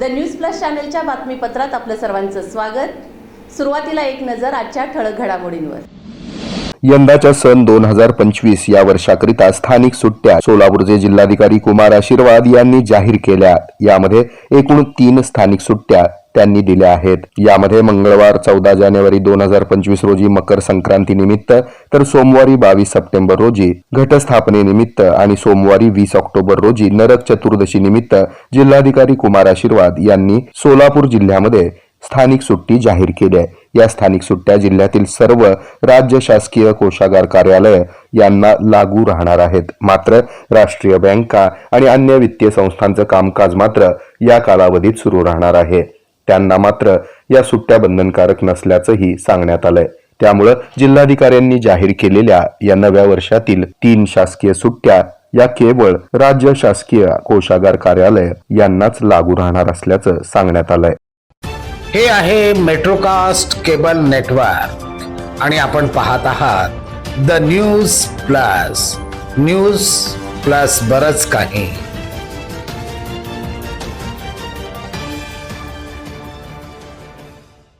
The news plus चॅनलच्या बातमीपत्रात आपलं सर्वांचं स्वागत. सुरुवातीला एक नजर आजच्या ठळक घडामोडींवर. यंदाच्या सन दोन हजार पंचवीस या वर्षाकरिता स्थानिक सुट्ट्या सोलापूरचे जिल्हाधिकारी कुमार आशीर्वाद यांनी जाहीर केल्या. यामध्ये एकूण तीन स्थानिक सुट्ट्या त्यांनी दिल्या आहेत. यामध्ये मंगळवार चौदा जानेवारी दोन हजार पंचवीस रोजी मकर संक्रांती निमित्त तर सोमवारी बावीस सप्टेंबर रोजी घटस्थापनेनिमित्त आणि सोमवारी वीस ऑक्टोबर रोजी नरक चतुर्दशी निमित्त जिल्हाधिकारी कुमार आशीर्वाद यांनी सोलापूर जिल्ह्यामध्ये स्थानिक सुट्टी जाहीर केली आहे. या स्थानिक सुट्ट्या जिल्ह्यातील सर्व राज्य शासकीय कोषागार कार्यालय यांना लागू राहणार आहेत. मात्र राष्ट्रीय बँका आणि अन्य वित्तीय संस्थांचं कामकाज मात्र या कालावधीत सुरू राहणार आहे. त्यांना मात्र या सुट्ट्या बंधनकारक नसल्याचंही सांगण्यात आलंय. त्यामुळं जिल्हाधिकाऱ्यांनी जाहीर केलेल्या या नव्या वर्षातील तीन शासकीय सुट्ट्या या केवळ राज्य शासकीय कोषागार कार्यालय यांनाच लागू राहणार असल्याचं सांगण्यात आलंय. हे आहे मेट्रोकास्ट केबल नेटवर्क. आणि आपण पाहत आहात the news plus. News plus बरच काही.